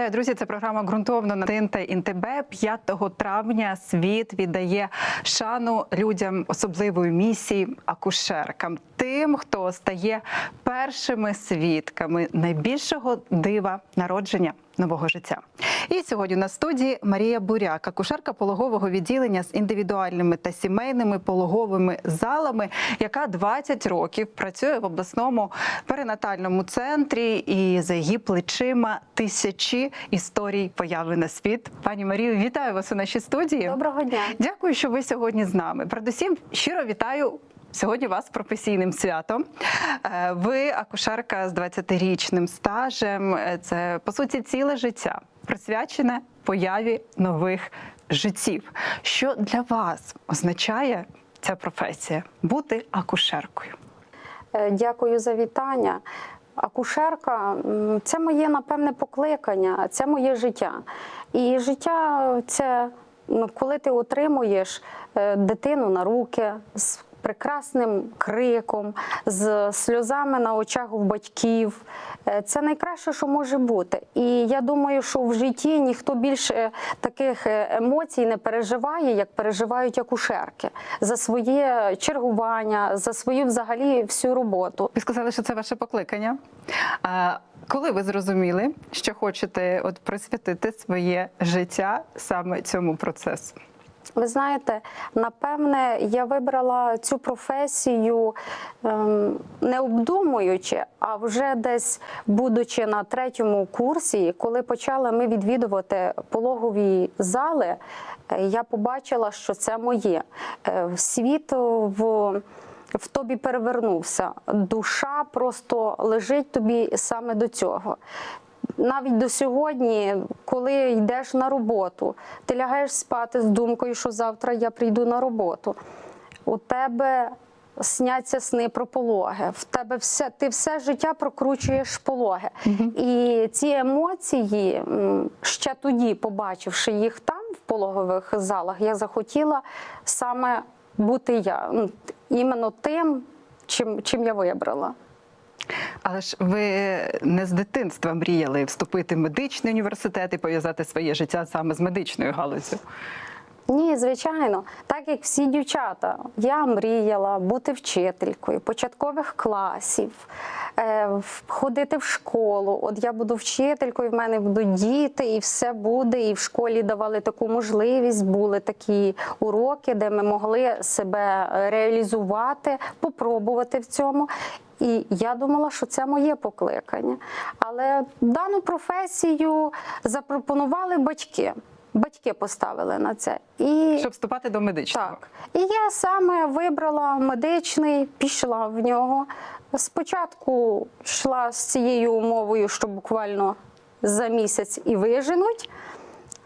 Вітаю, друзі! Це програма ґрунтовно на ТНТ ІНТБ. 5 травня світ віддає шану людям особливої місії акушеркам, тим, хто стає першими свідками найбільшого дива народження нового життя. І сьогодні на студії Марія Буряк, акушерка пологового відділення з індивідуальними та сімейними пологовими залами, яка 20 років працює в обласному перинатальному центрі, і за її плечима тисячі історій появи на світ. Пані Марію, вітаю вас у нашій студії. Доброго дня. Дякую, що ви сьогодні з нами. Передусім, щиро вітаю. Сьогодні вас професійним святом. Е, Ви акушерка з 20-річним стажем. Е, Це по суті ціле життя, присвячене появі нових життів. Що для вас означає ця професія бути акушеркою? Е, Дякую за вітання. Акушерка це моє напевне покликання, це моє життя. І життя це ну, коли ти отримуєш дитину на руки з прекрасним криком, з сльозами на очах у батьків. Е, Це найкраще, що може бути. І я думаю, що в житті ніхто більше таких е, емоцій не переживає, як переживають акушерки за своє чергування, за свою взагалі всю роботу. Ви сказали, що це ваше покликання. А коли ви зрозуміли, що хочете от присвятити своє життя саме цьому процесу? Ви знаєте, напевне, я вибрала цю професію ем, не обдумуючи, а вже десь будучи на третьому курсі, коли почали ми відвідувати пологові зали, е, я побачила, що це моє. Е, Світ в в тобі перевернувся. Душа просто лежить тобі саме до цього. Навіть до сьогодні, коли йдеш на роботу, ти лягаєш спати з думкою, що завтра я прийду на роботу. У тебе сняться сни про пологи. В тебе все, ти все життя прокручуєш пологи. І ці емоції, ще тоді, побачивши їх там, в пологових залах, я захотіла саме бути я, ну, іменно тим, чим, чим я вибрала. Але ж ви не з дитинства мріяли вступити в медичний університет і пов'язати своє життя саме з медичною галузю. Ні, звичайно, так як всі дівчата, я мріяла бути вчителькою початкових класів, е, ходити в школу. От я буду вчителькою, в мене будуть діти, і все буде. І в школі давали таку можливість, були такі уроки, де ми могли себе реалізувати, попробувати в цьому. І я думала, що це моє покликання. Але дану професію запропонували батьки. Батьки поставили на це. І Щоб вступати до медичного. так. І я саме вибрала медичний, пішла в нього. Спочатку йшла з цією умовою, що буквально за місяць і виженуть,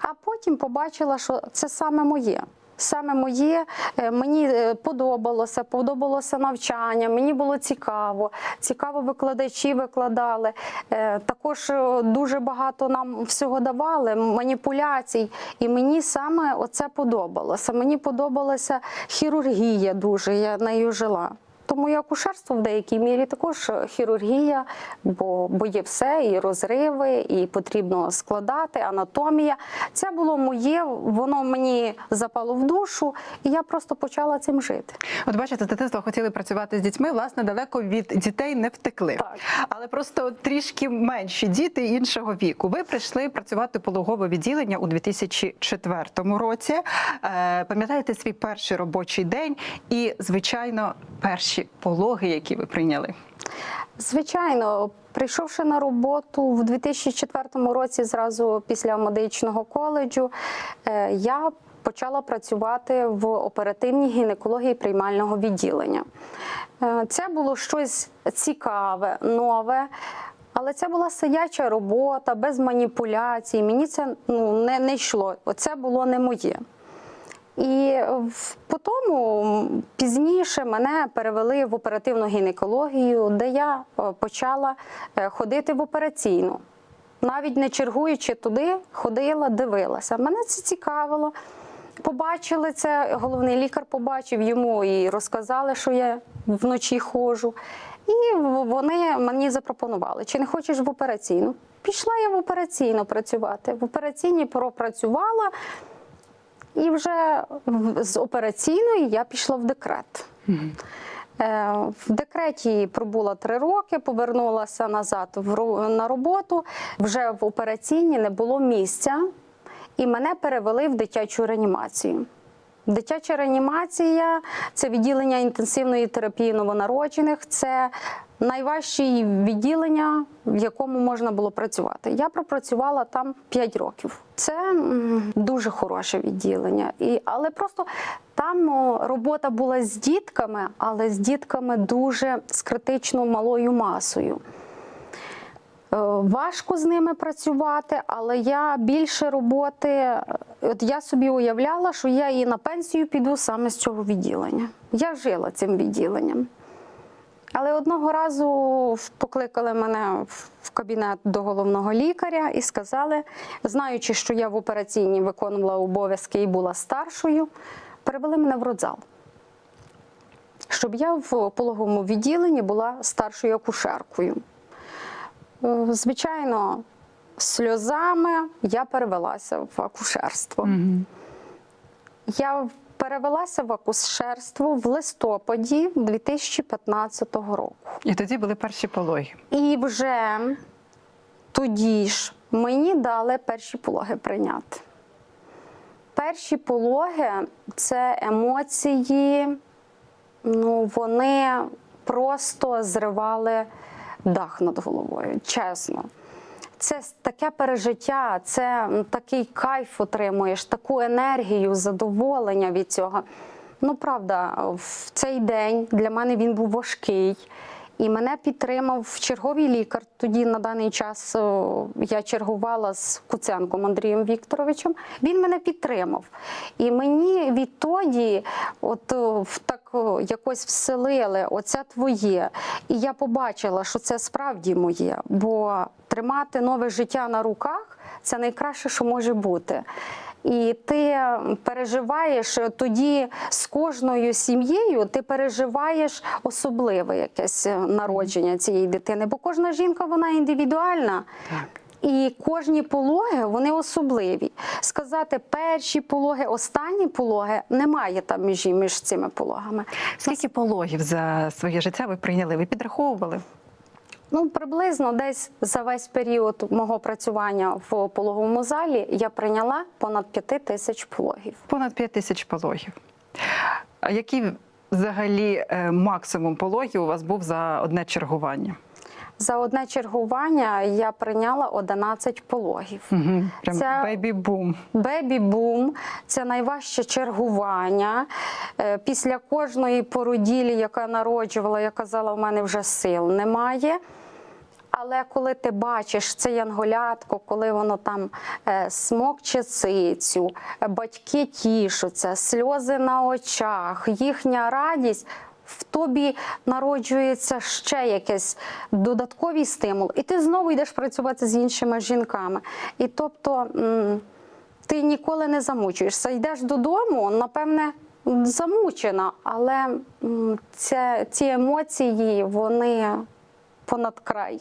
а потім побачила, що це саме моє. Саме моє, Е, мені е, подобалося, подобалося навчання, мені було цікаво. Цікаво викладачі викладали. Е, Також дуже багато нам всього давали, маніпуляцій. І мені саме оце подобалося. Мені подобалася хірургія дуже, я нею жила. Тому і акушерство в деякій мірі також хірургія, бо, бо є все, і розриви, і потрібно складати, анатомія. Це було моє, воно мені запало в душу, і я просто почала цим жити. От бачите, з дитинства хотіли працювати з дітьми, власне, далеко від дітей не втекли. Так. Але просто трішки менші діти іншого віку. Ви прийшли працювати пологове відділення у 2004 році. Е, Пам'ятаєте свій перший робочий день і, звичайно, перші пологи, які ви прийняли? Звичайно, прийшовши на роботу в 2004 році, зразу після медичного коледжу, е, я почала працювати в оперативній гінекології приймального відділення. Е, Це було щось цікаве, нове. Але це була сидяча робота, без маніпуляцій. Мені це ну, не, не йшло. Оце було не моє. І в- потім м, пізніше мене перевели в оперативну гінекологію, де я е, почала е, ходити в операційну. Навіть не чергуючи туди, ходила, дивилася. Мене це цікавило. Побачили це, головний лікар побачив йому і розказали, що я вночі ходжу. І вони мені запропонували, чи не хочеш в операційну? Пішла я в операційну працювати. В операційній пропрацювала, і вже з операційної я пішла в декрет. Е, В декреті пробула три роки, повернулася назад на роботу. Вже в операційній не було місця, і мене перевели в дитячу реанімацію. Дитяча реанімація це відділення інтенсивної терапії новонароджених. Це найважче відділення, в якому можна було працювати. Я пропрацювала там 5 років. Це дуже хороше відділення. І, але просто там робота була з дітками, але з дітками дуже з критично малою масою. Е, Важко з ними працювати, але я більше роботи. е, От я собі уявляла, що я і на пенсію піду саме з цього відділення. Я жила цим відділенням. Але одного разу покликали мене в- кабінет до головного лікаря і сказали, знаючи, що я в операційній виконувала обов'язки і була старшою, перевели мене в родзал. Щоб я в пологовому відділенні була старшою акушеркою. Е, Звичайно, сльозами я перевелася в акушерство. Я перевелася в акушерство в листопаді 2015 року. І тоді були перші пологи. І вже тоді ж мені дали перші пологи прийняти. Перші пологи це емоції, ну, вони просто зривали дах над головою, чесно. Це таке пережиття, це такий кайф отримуєш, таку енергію, задоволення від цього. Ну, правда, в цей день для мене він був важкий. І мене підтримав черговий лікар. Тоді на даний час я чергувала з Куценком Андрієм Вікторовичем. Він мене підтримав. І мені відтоді, от в так якось вселили оце твоє. І я побачила, що це справді моє. Бо тримати нове життя на руках це найкраще, що може бути. І ти переживаєш тоді з кожною сім'єю, ти переживаєш особливе якесь е, народження цієї дитини, бо кожна жінка вона індивідуальна. Так. І кожні пологи вони особливі. Сказати перші пологи, останні пологи немає там межі між цими пологами. Скільки пологів за своє життя ви прийняли? Ви підраховували? Ну, приблизно десь за весь період мого працювання в пологовому залі я прийняла понад п'яти тисяч пологів. Понад 5 тисяч пологів. А який взагалі е, максимум пологів у вас був за одне чергування? За одне чергування я прийняла 11 пологів. Угу. Прям Це- бейбі-бум. Бебі-бум це найважче чергування. Е, Після кожної породілі, яка народжувала, я казала, в мене вже сил немає. Але коли ти бачиш це янголятко, коли воно там е, смокче цицю, е, батьки тішуться, сльози на очах, їхня радість. В тобі народжується ще якийсь додатковий стимул, і ти знову йдеш працювати з іншими жінками. І тобто ти ніколи не замучуєшся. Йдеш додому, напевне, замучена, але це, ці емоції, вони понад край.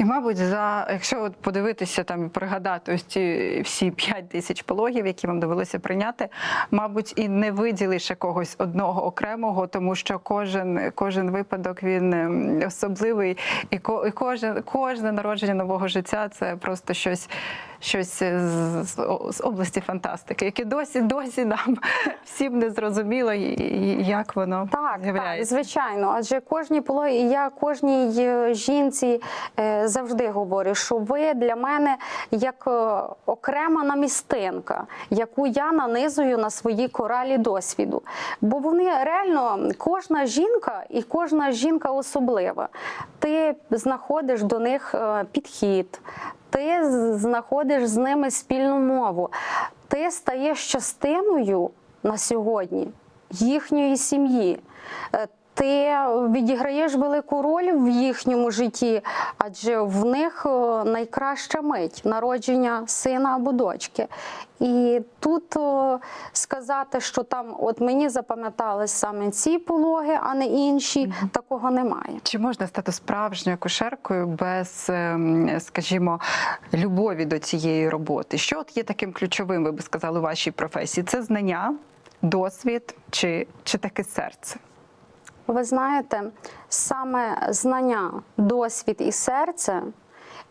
І, мабуть, за якщо от подивитися там і пригадати ось ці всі 5 тисяч пологів, які вам довелося прийняти, мабуть, і не виділиш якогось одного окремого, тому що кожен, кожен випадок він ем, особливий, і, ко, і кожен, кожне народження нового життя це просто щось. Щось з, з, з області фантастики, яке досі досі нам всім не зрозуміло, як воно Так, так, звичайно. Адже кожні пологи, я кожній е, жінці е, завжди говорю, що ви для мене як е, окрема намістинка, яку я нанизую на свої коралі досвіду. Бо вони реально кожна жінка і кожна жінка особлива. Ти знаходиш до них е, підхід. Ти знаходиш з ними спільну мову, ти стаєш частиною на сьогодні їхньої сім'ї. Ти відіграєш велику роль в їхньому житті, адже в них е, найкраща мить народження сина або дочки. І тут е, сказати, що там от мені запам'ятались саме ці пологи, а не інші, такого немає. Чи можна стати справжньою акушеркою без, ем, скажімо, любові до цієї роботи? Що от є таким ключовим, ви би сказали, у вашій професії? Це знання, досвід чи, чи таке серце? Ви знаєте, саме знання, досвід і серце.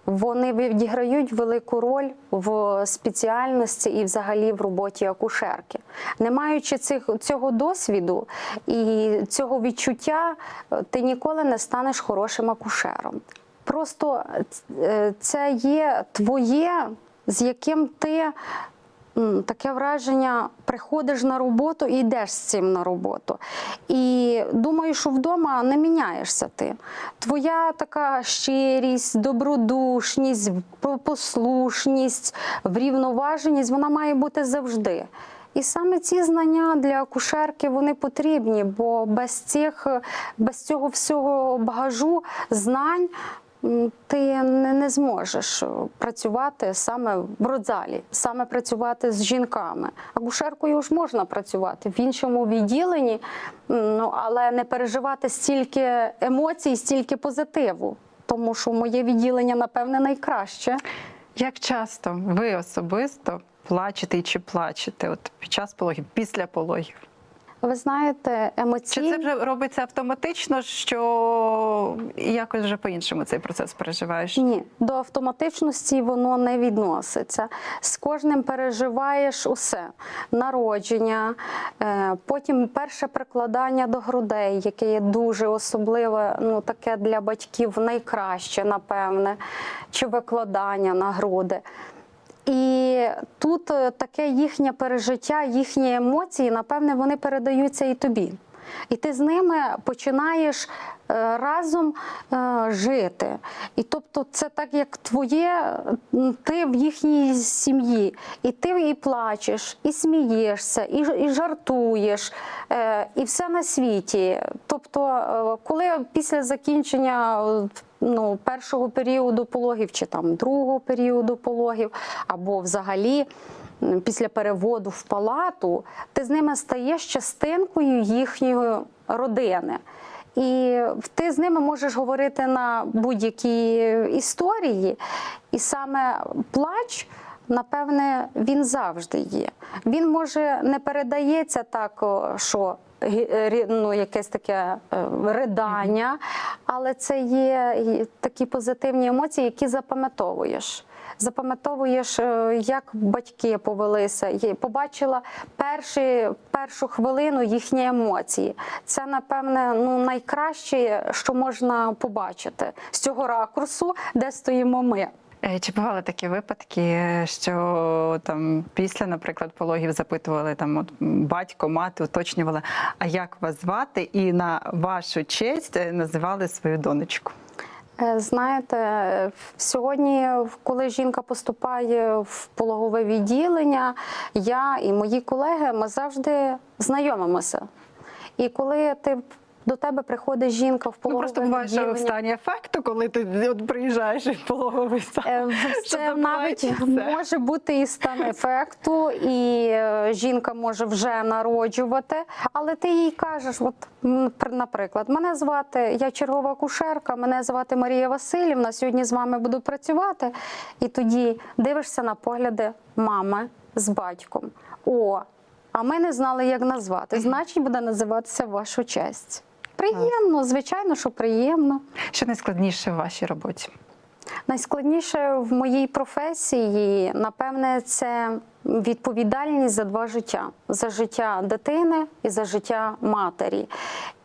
Вони відіграють велику роль в спеціальності і взагалі в роботі акушерки. Не маючи цих, цього досвіду і цього відчуття, ти ніколи не станеш хорошим акушером. Просто е, це є твоє, з яким ти таке враження, приходиш на роботу і йдеш з цим на роботу. І думаю, що вдома не міняєшся ти. Твоя така щирість, добродушність, послушність, врівноваженість, вона має бути завжди. І саме ці знання для акушерки вони потрібні, бо без цих, без цього всього багажу знань ти не, не зможеш е, працювати саме в родзалі, саме працювати з жінками. Акушеркою ж можна працювати в іншому відділенні, ну, але не переживати стільки емоцій, стільки позитиву. Тому що моє відділення, напевне, найкраще. Як часто ви особисто плачете чи плачете от під час пологів, після пологів? Ви знаєте, емоційно... Чи це вже робиться автоматично, що якось вже по-іншому цей процес переживаєш? Ні, до автоматичності воно не відноситься. З кожним переживаєш усе: народження, е, потім перше прикладання до грудей, яке є дуже особливе, ну таке для батьків найкраще, напевне, чи викладання на груди. І тут е, таке їхнє пережиття, їхні емоції, напевне, вони передаються і тобі. І ти з ними починаєш е, разом е, жити. І тобто, це так, як твоє, ти в їхній сім'ї, і ти і плачеш, і смієшся, і, і жартуєш, і все на світі. Тобто, коли після закінчення ну, першого періоду пологів чи там другого періоду пологів, або взагалі після переводу в палату, ти з ними стаєш частинкою їхньої родини. І ти з ними можеш говорити на будь-які історії, і саме плач. Напевне, він завжди є. Він може не передається так, що ну, якесь таке е, ридання, але це є такі позитивні емоції, які запам'ятовуєш. Запам'ятовуєш, е, як батьки повелися, побачила перші, першу хвилину їхні емоції. Це, напевне, ну, найкраще, що можна побачити з цього ракурсу, де стоїмо ми. Е, Чи бували такі випадки, що там після, наприклад, пологів запитували там от батько, мати, уточнювали, а як вас звати, і на вашу честь е, називали свою донечку? Е, Знаєте, сьогодні, коли жінка поступає в пологове відділення, я і мої колеги ми завжди знайомимося. І коли ти до тебе приходить жінка в Ну пологове просто буває, що в стані ефекту, коли ти от приїжджаєш в пологовий зал. Е, що Це навіть забувається може бути і стан ефекту, і е, жінка може вже народжувати, але ти їй кажеш: от пр- наприклад, мене звати, я чергова акушерка, мене звати Марія Васильівна. Сьогодні з вами буду працювати. І тоді дивишся на погляди мами з батьком. О, а ми не знали, як назвати. Значить, буде називатися вашу честь. Приємно, звичайно, що приємно. Що найскладніше в вашій роботі? Найскладніше в моїй професії, напевне, це відповідальність за два життя: за життя дитини і за життя матері.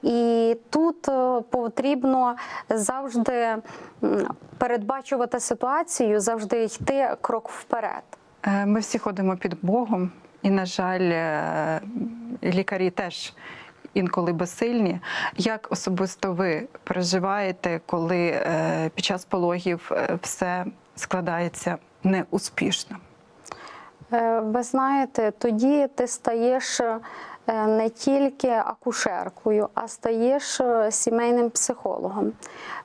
І тут е, потрібно завжди передбачувати ситуацію, завжди йти крок вперед. Е, Ми всі ходимо під Богом, і, на жаль, е, лікарі теж інколи безсильні. Як особисто ви переживаєте, коли е, під час пологів е, все складається неуспішно? Е, Ви знаєте, тоді ти стаєш не тільки акушеркою, а стаєш е, сімейним психологом.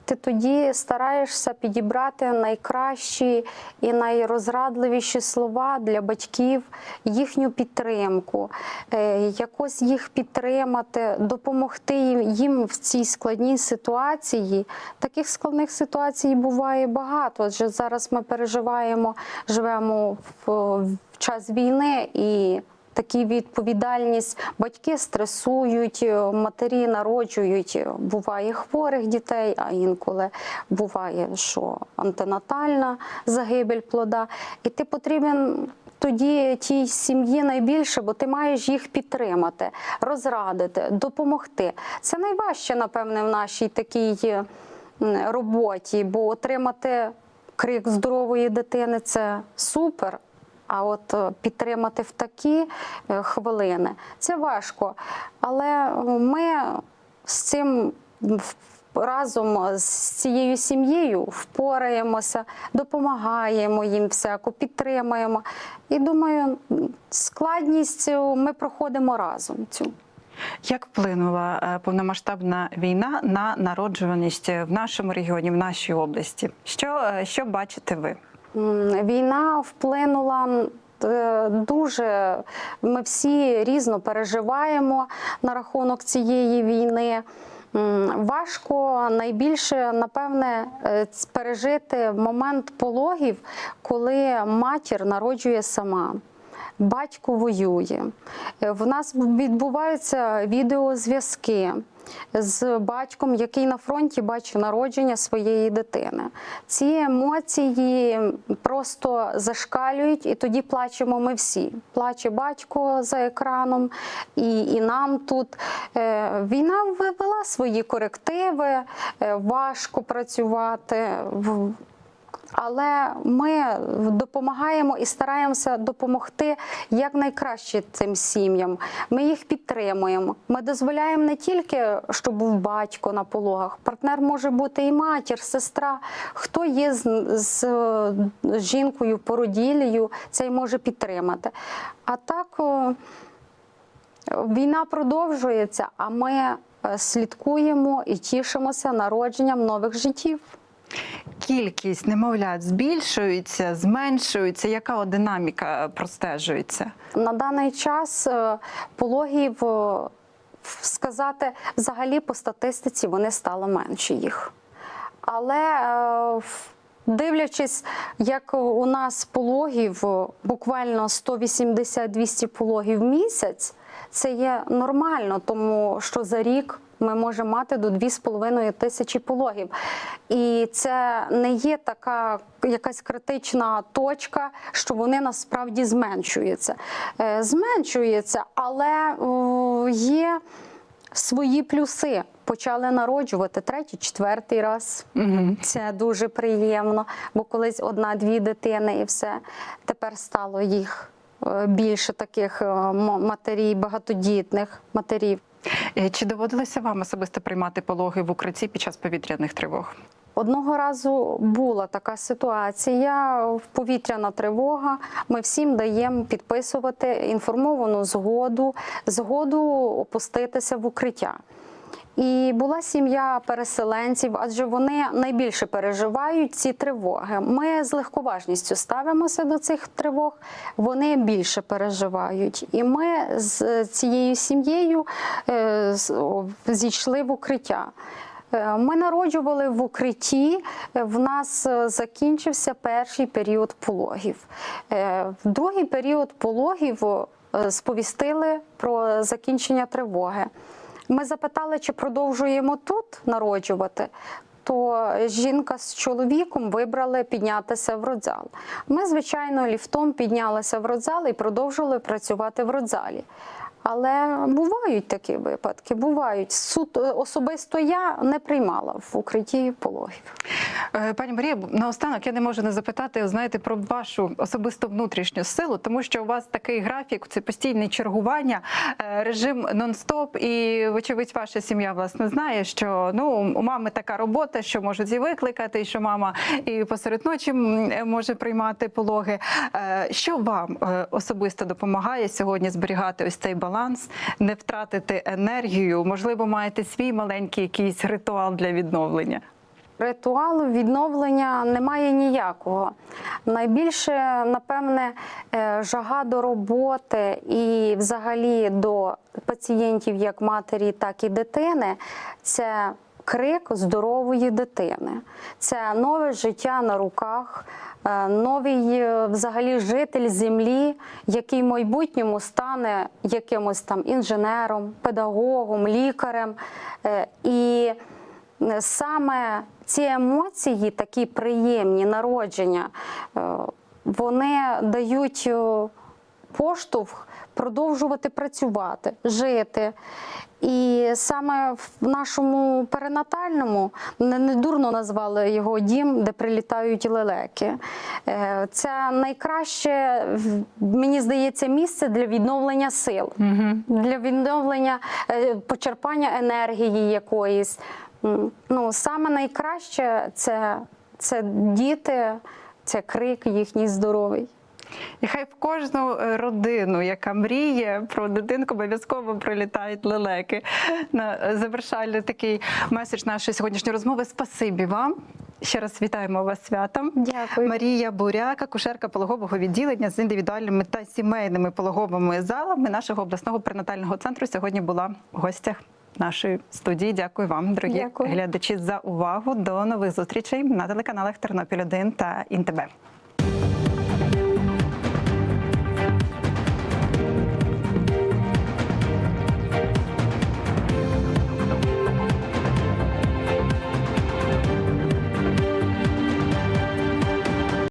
Ти тоді стараєшся підібрати найкращі і найрозрадливіші слова для батьків, їхню підтримку, е, якось їх підтримати, допомогти їм- в цій складній ситуації. Таких складних ситуацій буває багато. Адже зараз ми переживаємо, живемо в час війни і. Такі відповідальність батьки стресують, е, матері народжують. е, Буває хворих дітей, а інколи буває, що антинатальна загибель плода. І ти потрібен тоді тій сім'ї найбільше, бо ти маєш їх підтримати, розрадити, допомогти. Це найважче, напевне, в нашій такій е, роботі, бо отримати крик здорової дитини це супер. А от е, підтримати в такі е, хвилини це важко. Але е, ми з цим разом з цією сім'єю впораємося, допомагаємо їм всяко, підтримуємо. І думаю, складність ми проходимо разом. Цю. Як вплинула е, повномасштабна війна на народжуваність в нашому регіоні, в нашій області? Що, е, що бачите ви? Війна вплинула дуже. Ми всі різно переживаємо на рахунок цієї війни. Важко найбільше, напевне, е, пережити момент пологів, коли матір народжує сама. Батько воює. Е, В нас відбуваються відеозв'язки з батьком, який на фронті бачить народження своєї дитини. Ці емоції просто зашкалюють, і тоді плачемо ми всі. Плаче батько за екраном, і, і нам тут. Е, Війна ввела свої корективи, е, важко працювати. Але ми допомагаємо і стараємося допомогти якнайкраще цим сім'ям. Ми їх підтримуємо. Ми дозволяємо не тільки, щоб був батько на пологах, партнер може бути і матір, сестра. Хто є з, з, з жінкою породіллею, цей може підтримати. А так війна продовжується, а ми е, слідкуємо і тішимося народженням нових життів. Кількість немовлят збільшується, зменшується. Яка динаміка е, простежується? На даний час е, пологів е, сказати взагалі по статистиці вони стало менше їх. Але дивлячись, як у нас пологів буквально 180-200 пологів в місяць, це є нормально, тому що за рік ми можемо мати до 2,5 тисячі пологів. І це не є така якась критична точка, що вони насправді зменшуються. Е, Зменшується, але є свої плюси. Почали народжувати третій, четвертий раз. Угу. Це дуже приємно, бо колись одна-дві дитини і все. Тепер стало їх е, більше таких е, матерів, багатодітних матерів. Е, Чи доводилося вам особисто приймати пологи в укритті під час повітряних тривог? Одного разу була така ситуація, повітряна тривога. Ми всім даємо підписувати інформовану згоду, згоду опуститися в укриття. І була сім'я переселенців, адже вони найбільше переживають ці тривоги. Ми з легковажністю ставимося до цих тривог, вони більше переживають. І ми з цією сім'єю е, зійшли в укриття. Е, Ми народжували в укритті. Е, В нас закінчився перший період пологів. Другий період пологів сповістили про закінчення тривоги. Ми запитали, чи продовжуємо тут народжувати. То жінка з чоловіком вибрали піднятися в родзал. Ми, звичайно, ліфтом піднялися в родзал і продовжили працювати в родзалі. Але бувають такі випадки, бувають. Суд е, особисто я не приймала в укритті пологів. Е, Пані Марія, наостанок я не можу не запитати, знаєте, про вашу особисту внутрішню силу, тому що у вас такий графік, це постійне чергування, е, режим нон-стоп. І, вочевидь, ваша сім'я власне знає, що ну у мами така робота, що можуть і викликати, і що мама і посеред ночі може приймати пологи. Що вам особисто допомагає сьогодні зберігати ось цей баланс? Баланс, не втратити енергію? Можливо, маєте свій маленький якийсь ритуал для відновлення? Ритуалу відновлення немає ніякого. Найбільше, напевне, е, жага до роботи і взагалі до пацієнтів як матері, так і дитини це крик здорової дитини. Це нове життя на руках, е, новий е, взагалі житель землі, який в майбутньому стане якимось там інженером, педагогом, лікарем. Е, І саме ці емоції, такі приємні народження, вони дають поштовх продовжувати працювати, жити. І саме в нашому перинатальному не, не дурно назвали його дім, де прилітають лелеки. Е, Це найкраще, мені здається, місце для відновлення сил для відновлення е, почерпання енергії якоїсь. Ну, саме найкраще це, це діти, це крик їхній здоровий. І хай в кожну е, родину, яка мріє про дитинку, обов'язково прилітають лелеки. На е, завершальний такий меседж нашої сьогоднішньої розмови. Спасибі вам. Ще раз вітаємо вас святом. Дякую. Марія Буряк, акушерка пологового відділення з індивідуальними та сімейними пологовими залами нашого обласного перинатального центру. Сьогодні була в гостях нашої студії. Дякую вам, дорогі Дякую. глядачі, за увагу. До нових зустрічей на телеканалах Тернопіль 1 та ІНТБ.